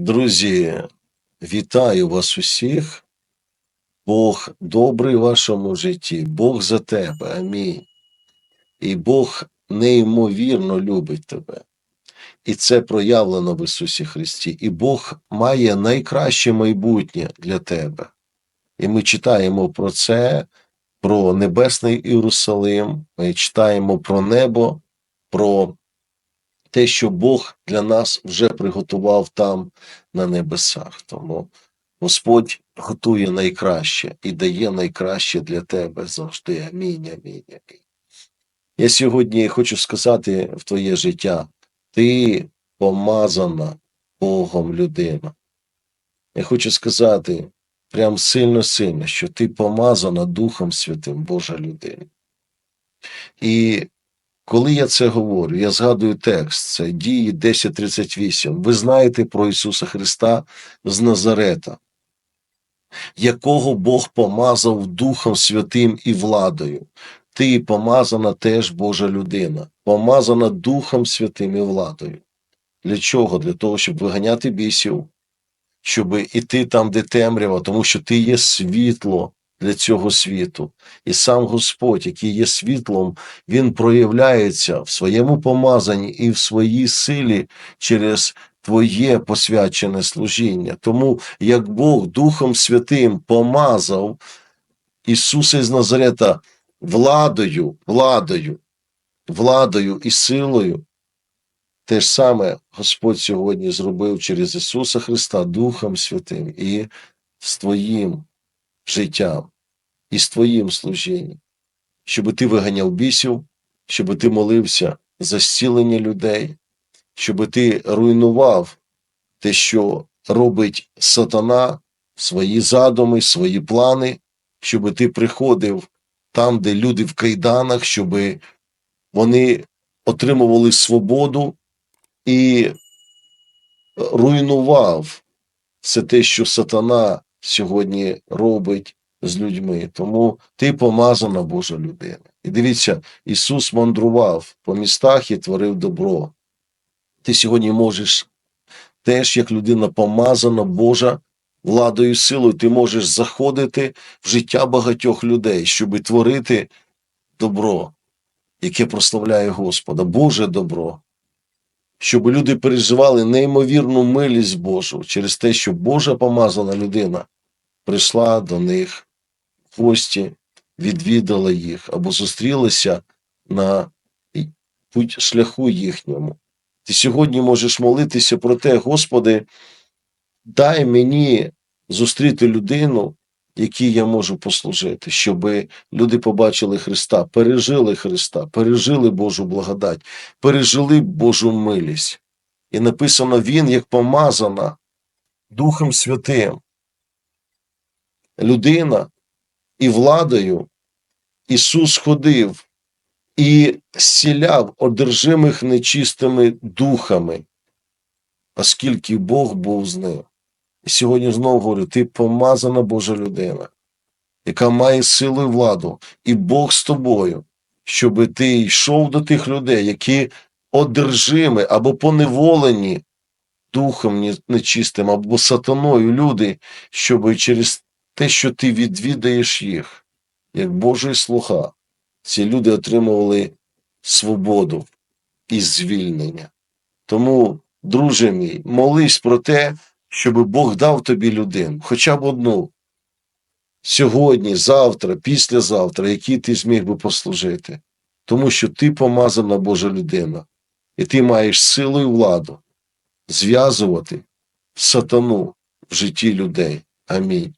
Друзі, вітаю вас усіх. Бог добрий в вашому житті, Бог за тебе. Амінь. І Бог неймовірно любить тебе. І це проявлено в Ісусі Христі. І Бог має найкраще майбутнє для тебе. І ми читаємо про це, про Небесний Єрусалим, ми читаємо про небо, про те, що Бог для нас вже приготував там на небесах. Тому Господь готує найкраще і дає найкраще для тебе завжди. Амінь, амінь, амінь. Я сьогодні хочу сказати в твоє життя: ти помазана Богом людина. Я хочу сказати прям сильно-сильно, що ти помазана Духом Святим Божа людина. І коли я це говорю, я згадую текст, це дії 10.38. Ви знаєте про Ісуса Христа з Назарета, якого Бог помазав Духом Святим і владою. Ти помазана теж Божа людина, помазана Духом Святим і владою. Для чого? Для того, щоб виганяти бісів, щоб іти там, де темрява, тому що ти є світло для цього світу. І сам Господь, який є світлом, Він проявляється в своєму помазанні і в своїй силі через твоє посвячене служіння. Тому як Бог Духом Святим помазав Ісуса із Назарета владою, владою, владою і силою, те ж саме Господь сьогодні зробив через Ісуса Христа Духом Святим і з твоїм життям, і з твоїм служінням, щоб ти виганяв бісів, щоб ти молився за зцілення людей, щоб ти руйнував те, що робить сатана, свої задуми, свої плани, щоб ти приходив там, де люди в кайданах, щоб вони отримували свободу і руйнував все те, що сатана сьогодні робить з людьми. Тому ти помазана Божа людина. І дивіться, Ісус мандрував по містах і творив добро. Ти сьогодні можеш теж, як людина помазана Божа владою силою, ти можеш заходити в життя багатьох людей, щоб творити добро, яке прославляє Господа, Боже добро. Щоб люди переживали неймовірну милість Божу через те, що Божа помазана людина прийшла до них в гості, відвідала їх або зустрілася на путь шляху їхньому. Ти сьогодні можеш молитися про те, Господи, дай мені зустріти людину, якій я можу послужити, щоб люди побачили Христа, пережили Христа, пережили Божу благодать, пережили Божу милість. І написано Він, як помазана Духом Святим. Людина і владою Ісус ходив і зціляв одержимих нечистими духами, оскільки Бог був з ним. Сьогодні знову говорю: ти помазана Божа людина, яка має силу і владу, і Бог з тобою, щоб ти йшов до тих людей, які одержими або поневолені духом нечистим, або сатаною люди, щоб через те, що ти відвідаєш їх, як Божий слуга, ці люди отримували свободу і звільнення. Тому, друже мій, молись про те, щоб Бог дав тобі людину, хоча б одну. Сьогодні, завтра, післязавтра, які ти зміг би послужити, тому що ти помазана Божа людина, і ти маєш силу і владу зв'язувати сатану в житті людей. Амінь.